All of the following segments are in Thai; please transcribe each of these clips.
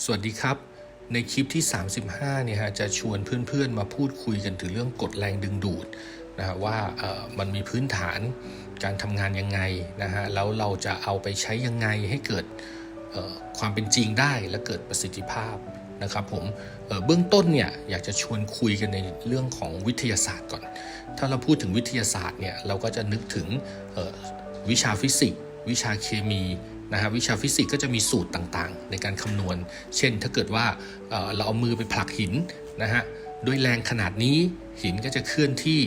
สวัสดีครับ ในคลิปที่ 35เนี่ยฮะจะชวนเพื่อนๆมาพูดคุยกันถึงเรื่องกฎแรงดึงดูดนะฮะว่าเอ่อมันมีพื้นฐานการทำงานยังไงนะฮะแล้วเราจะเอาไปใช้ยังไงให้เกิดความเป็นจริงได้และเกิดประสิทธิภาพนะครับผมเบื้องต้นเนี่ยอยากจะชวนคุยกันในเรื่องของวิทยาศาสตร์ก่อน ถ้าเราพูดถึงวิทยาศาสตร์เนี่ยเราก็จะนึกถึงวิชาฟิสิกส์วิชาเคมี นะฮะวิชาฟิสิกส์ก็จะมีสูตรต่างๆ ในการคำนวณ เช่นถ้าเกิดว่าเราเอามือไปผลักหินนะฮะด้วยแรงขนาดนี้หินก็จะเคลื่อนที่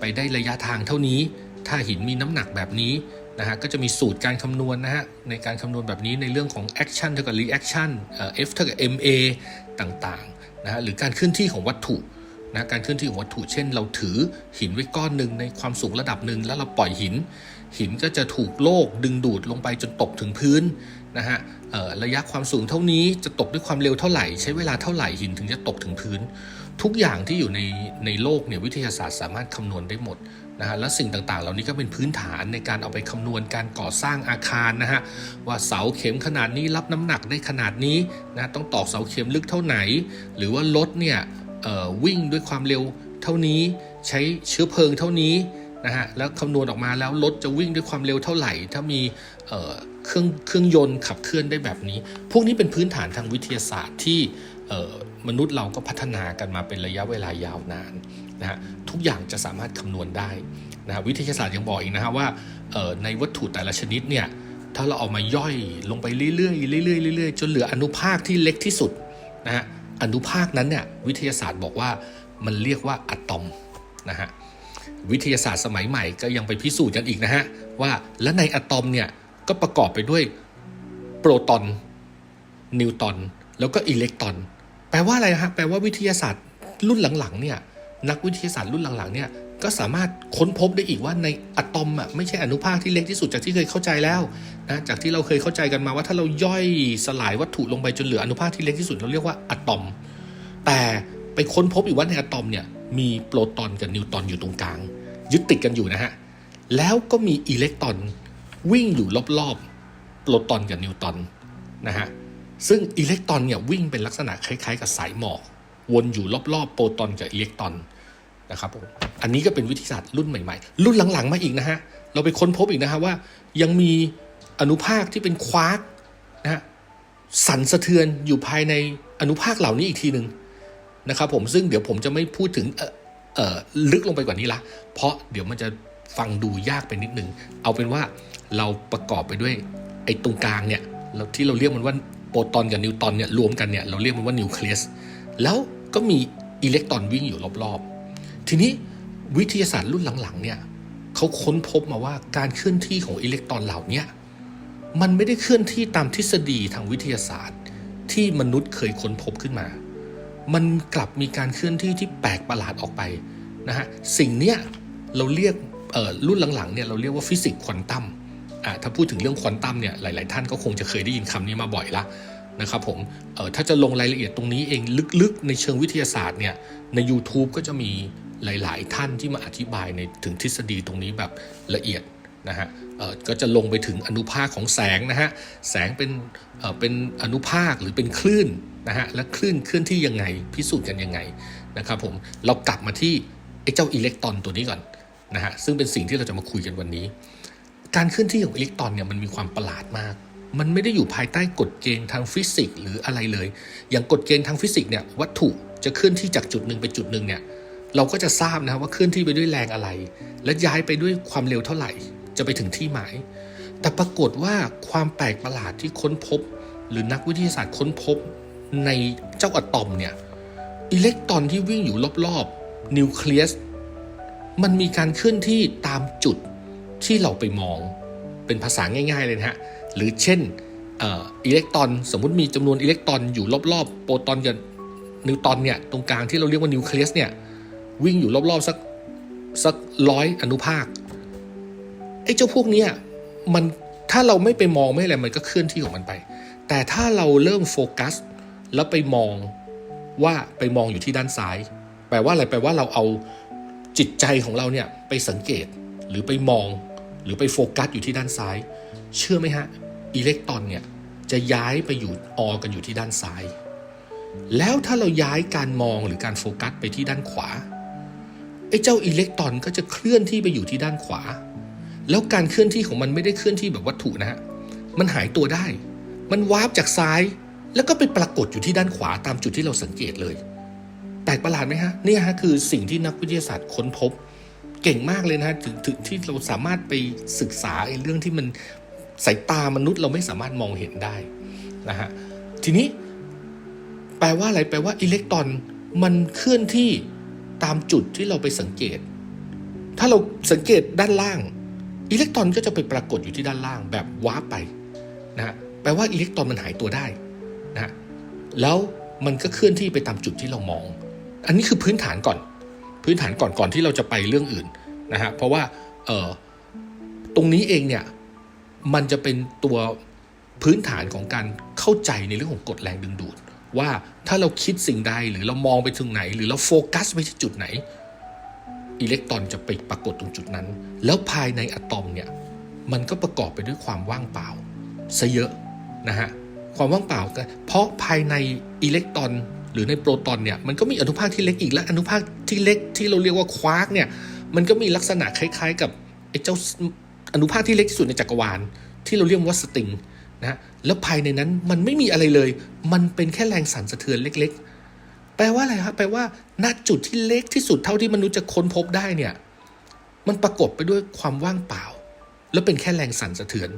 ไปได้ระยะทางเท่านี้ ถ้าหินมีน้ำหนักแบบนี้นะฮะก็จะมีสูตรการคำนวณนะฮะในการคำนวณแบบนี้ในเรื่องของ action เท่ากับ reaction เอ่อ F เท่ากับ ma ต่างๆนะฮะหรือการเคลื่อนที่ของวัตถุ นะการเคลื่อนที่ของวัตถุเช่น เราถือหินไว้ก้อนหนึ่งในความสูงระดับหนึ่งแล้วเราปล่อยหิน หินก็จะถูกโลกดึงดูดลงไปจนตกถึงพื้นนะฮะระยะความสูงเท่านี้จะตกด้วยความเร็วเท่าไหร่ ใช้เวลาเท่าไหร่หินถึงจะตกถึงพื้น ทุกอย่างที่อยู่ในในโลกเนี่ยวิทยาศาสตร์สามารถคำนวณได้หมดนะฮะและสิ่งต่างๆ เหล่านี้ก็เป็นพื้นฐานในการเอาไปคำนวณการก่อสร้างอาคารนะฮะว่าเสาเข็มขนาดนี้รับน้ำหนักได้ขนาดนี้นะต้องตอกเสาเข็มลึกเท่าไหน หรือว่ารถเนี่ย วิ่งด้วยความเร็วเท่านี้ใช้เชื้อเพลิงเท่านี้นะฮะแล้วคำนวณออกมาแล้วรถจะวิ่งด้วยความเร็วเท่าไหร่ ถ้ามีเเครื่องเครื่องยนต์ขับเคลื่อนได้แบบนี้ พวกนี้เป็นพื้นฐานทางวิทยาศาสตร์ที่มนุษย์เราก็พัฒนากันมาเป็นระยะเวลายาวนานนะฮะทุกอย่างจะสามารถคำนวณได้นะฮะวิทยาศาสตร์ยังบอกอีกนะฮะว่าในวัตถุแต่ละชนิดเนี่ยถ้าเราเอามาย่อยลงไปเรื่อยๆเรื่อยๆเรื่อยๆจนเหลืออนุภาคที่เล็กที่สุดนะฮะ อนุภาคนั้นเนี่ยวิทยาศาสตร์บอกว่ามันเรียกว่าอะตอมนะฮะวิทยาศาสตร์สมัยใหม่ก็ยังไปพิสูจน์กันอีกนะฮะว่าและในอะตอมเนี่ยก็ประกอบไปด้วยโปรตอนนิวตอนแล้วก็อิเล็กตรอน แปลว่าอะไรฮะแปลว่าวิทยาศาสตร์รุ่นหลังๆเนี่ยนักวิทยาศาสตร์รุ่นหลังๆเนี่ย ก็สามารถค้นพบได้อีกว่าในอะตอมอะไม่ใช่อนุภาคที่เล็กที่สุดจากที่เคยเข้าใจแล้วนะจากที่เราเคยเข้าใจกันมาว่าถ้าเราย่อยสลายวัตถุลงไปจนเหลืออนุภาคที่เล็กที่สุดเราเรียกว่าอะตอม แต่ไปค้นพบอีกว่าในอะตอมเนี่ยมีโปรตอนกับนิวตอนอยู่ตรงกลาง ยึดติดกันอยู่นะฮะแล้วก็มีอิเล็กตรอนวิ่งอยู่รอบๆโปรตอนกับนิวตอนนะฮะซึ่งอิเล็กตรอนเนี่ยวิ่งเป็นลักษณะคล้ายๆ กับสายหมอกวนอยู่รอบๆโปรตอนกับอิเล็กตรอน นะครับผมอันนี้ก็เป็นวิทยาศาสตร์รุ่นใหม่ๆ รุ่นหลังๆมาอีกนะฮะเราไปค้นพบอีกนะฮะว่า ยังมีอนุภาคที่เป็นควาร์กนะฮะสั่นสะเทือนอยู่ภายในอนุภาคเหล่านี้อีกทีหนึ่งนะครับผมซึ่งเดี๋ยวผมจะไม่พูดถึงเอ่อลึกลงไปกว่านี้ละ เพราะเดี๋ยวมันจะฟังดูยากไปนิดนึง เอาเป็นว่าเราประกอบไปด้วยไอ้ตรงกลางเนี่ยเราที่เราเรียกมันว่าโปรตอนกับนิวตรอนเนี่ยรวมกันเนี่ยเราเรียกมันว่านิวเคลียสแล้วก็มีอิเล็กตรอนวิ่งอยู่รอบๆ ทีนี้วิทยาศาสตร์รุ่นหลังๆเนี่ยเขาค้นพบมาว่าการเคลื่อนที่ของอิเล็กตรอนเหล่านี้มันไม่ได้เคลื่อนที่ตามทฤษฎีทางวิทยาศาสตร์ ที่มนุษย์เคยค้นพบขึ้นมา มันกลับมีการเคลื่อนที่ที่แปลกประหลาดออกไปนะฮะสิ่งเนี้ยเราเรียกรุ่นหลังๆเนี่ยเราเรียกว่าฟิสิกส์ควอนตัมอ่าถ้าพูดถึงเรื่องควอนตัมเนี่ยหลาย ๆ ท่านก็คงจะเคยได้ยินคำนี้มาบ่อยละนะครับผมถ้าจะลงรายละเอียดตรงนี้เองลึกๆ ในเชิงวิทยาศาสตร์เนี่ยใน YouTube ก็จะมี หลาย ๆ ท่านที่มาอธิบายในถึงทฤษฎีตรงนี้แบบละเอียดนะฮะก็จะลงไปถึงอนุภาคของแสงนะฮะ แสงเป็นเอ่อเป็นอนุภาคหรือเป็นคลื่นนะฮะ และคลื่นเคลื่อนที่ยังไงพิสูจน์กันยังไงนะครับผม เรากลับมาที่ไอ้เจ้าอิเล็กตรอนตัวนี้ก่อนนะฮะ ซึ่งเป็นสิ่งที่เราจะมาคุยกันวันนี้ การเคลื่อนที่ของอิเล็กตรอนเนี่ยมันมีความประหลาดมาก มันไม่ได้อยู่ภายใต้กฎเกณฑ์ทางฟิสิกส์หรืออะไรเลย อย่างกฎเกณฑ์ทางฟิสิกส์เนี่ยวัตถุจะเคลื่อนที่จากจุดหนึ่งไปจุดหนึ่งเนี่ย เราก็จะทราบนะครับว่าเคลื่อนที่ไปด้วยแรงอะไร และย้ายไปด้วยความเร็วเท่าไหร่ จะไปถึงที่หมาย แต่ปรากฏว่าความแปลกประหลาดที่ค้นพบ หรือนักวิทยาศาสตร์ค้นพบในเจ้าอะตอมเนี่ยอิเล็กตรอนที่วิ่งอยู่รอบๆนิวเคลียสมันมีการเคลื่อนที่ตามจุดที่เราไปมองเป็นภาษาง่าย ๆ เลยนะฮะ หรือเช่นอิเล็กตรอนสมมุติมีจำนวนอิเล็กตรอนอยู่รอบๆ โปรตอนกับนิวตรอนเนี่ยตรงกลางที่เราเรียกว่านิวเคลียสเนี่ย วิ่งอยู่รอบๆสักสักร้อยอนุภาคไอ้เจ้าพวกเนี้ยมันถ้าเราไม่ไปมองไม่อะไรมันก็เคลื่อนที่ของมันไป แต่ถ้าเราเริ่มโฟกัส แล้วไปมองว่าไปมองอยู่ที่ด้านซ้าย แปลว่าอะไรแปลว่าเราเอาจิตใจของเราเนี่ยไปสังเกตหรือไปมอง หรือไปโฟกัสอยู่ที่ด้านซ้าย เชื่อไหมฮะอิเล็กตรอนเนี่ยจะย้ายไปอยู่ออกันอยู่ที่ด้านซ้าย แล้วถ้าเราย้ายการมองหรือการโฟกัสไปที่ด้านขวา ไอ้เจ้าอิเล็กตรอนก็จะเคลื่อนที่ไปอยู่ที่ด้านขวา แล้วการเคลื่อนที่ของมันไม่ได้เคลื่อนที่แบบวัตถุนะฮะ มันหายตัวได้ มันวาร์ปจากซ้าย แล้วก็ไปปรากฏอยู่ที่ด้านขวาตามจุดที่เราสังเกตเลย แปลกประหลาดไหมฮะ นี่ฮะคือสิ่งที่นักวิทยาศาสตร์ค้นพบ เก่งมากเลยนะฮะถึงถึงที่เราสามารถไปศึกษาไอ้เรื่องที่มันสายตามนุษย์เราไม่สามารถมองเห็นได้นะฮะ ทีนี้ แปลว่าอะไร แปลว่าอิเล็กตรอนมันเคลื่อนที่ ตามจุดที่เราไปสังเกต ถ้าเราสังเกตด้านล่าง อิเล็กตรอนก็จะไปปรากฏอยู่ที่ด้านล่างแบบว้าไปนะฮะแปลว่าอิเล็กตรอนมันหายตัวได้นะฮะแล้วมันก็เคลื่อนที่ไปตามจุดที่เรามอง อันนี้คือพื้นฐานก่อน พื้นฐานก่อนก่อนที่เราจะไปเรื่องอื่นนะฮะเพราะว่าเออตรงนี้เองเนี่ยมันจะเป็นตัวพื้นฐานของการเข้าใจในเรื่องของกฎแรงดึงดูด ว่าถ้าเราคิดสิ่งใดหรือเรามองไปถึงไหน หรือเราโฟกัสไปที่จุดไหน อิเล็กตรอนจะไปปรากฏตรงจุดนั้น แล้วภายในอะตอมเนี่ยมันก็ประกอบไปด้วยความว่างเปล่าซะเยอะนะฮะความว่างเปล่าก็เพราะภายในอิเล็กตรอนหรือในโปรตอนเนี่ยมันก็มีอนุภาคที่เล็กอีกและอนุภาคที่เล็กที่เราเรียกว่าควาร์กเนี่ยมันก็มีลักษณะคล้าย ๆ กับไอ้เจ้าอนุภาคที่เล็กที่สุดในจักรวาลที่เราเรียกว่าสตริง นะแล้วภายในนั้นมันไม่มีอะไรเลย มันเป็นแค่แรงสั่นสะเทือนเล็ก ๆ แปลว่าอะไรครับแปลว่าณจุดที่เล็กที่สุดเท่าที่มนุษย์จะค้นพบได้เนี่ย มันประกบไปด้วยความว่างเปล่า แล้วเป็นแค่แรงสั่นสะเทือน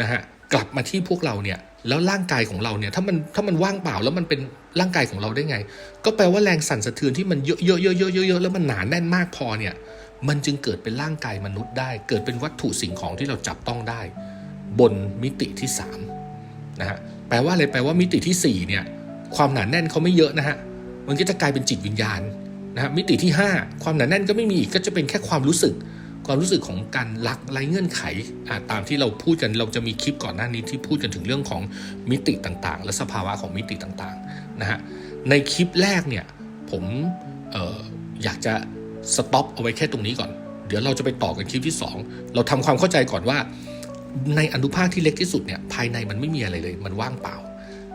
นะฮะกลับมาที่พวกเราเนี่ย แล้วร่างกายของเราเนี่ยถ้ามันถ้ามันว่างเปล่าแล้วมันเป็นร่างกายของเราได้ไง ก็แปลว่าแรงสั่นสะเทือนที่มันเยอะเยอะเยอะเยอะเยอะแล้วมันหนาแน่นมากพอเนี่ย มันจึงเกิดเป็นร่างกายมนุษย์ได้ เกิดเป็นวัตถุสิ่งของที่เราจับต้องได้ บนมิติที่3นะฮะแปลว่าอะไรแปลว่ามิติที่4เนี่ยความหนาแน่นเขาไม่เยอะนะฮะมันก็จะกลายเป็นจิตวิญญาณนะฮะมิติที่ 5 ความหนาแน่นก็ไม่มีก็จะเป็นแค่ความรู้สึก ความรู้สึกของการรักไร้เงื่อนไขตามที่เราพูดกันเราจะมีคลิปก่อนหน้านี้ที่พูดกันถึงเรื่องของมิติต่างๆ และสภาวะของมิติต่างๆนะฮะในคลิปแรกเนี่ยผมอออยากจะสต็อปเอาไว้แค่ตรงนี้ก่อน เดี๋ยวเราจะไปต่อกันคลิปที่ 2 เราทำความเข้าใจก่อนว่า ในอนุภาคที่เล็กที่สุดเนี่ยภายในมันไม่มีอะไรเลย มันว่างเปล่า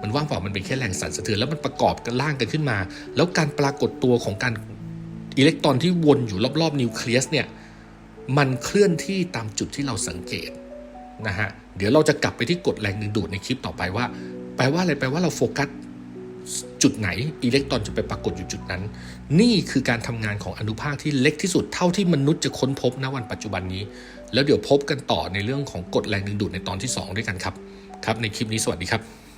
มันว่างเปล่ามันเป็นแค่แรงสั่นสะเทือนแล้วมันประกอบกันล่างกันขึ้นมา แล้วการปรากฏตัวของการอิเล็กตรอนที่วนอยู่รอบๆนิวเคลียสเนี่ยมันเคลื่อนที่ตามจุดที่เราสังเกตนะฮะเดี๋ยวเราจะกลับไปที่กฎแรงดึงดูดในคลิปต่อไปว่า แปลว่าอะไรแปลว่าเราโฟกัส จุดไหนอิเล็กตรอนจะไปปรากฏอยู่จุดนั้น นี่คือการทำงานของอนุภาคที่เล็กที่สุดเท่าที่มนุษย์จะค้นพบณวันปัจจุบันนี้ แล้วเดี๋ยวพบกันต่อในเรื่องของกฎแรงดึงดูดในตอนที่ 2 ด้วยกันครับ ครับในคลิปนี้สวัสดีครับ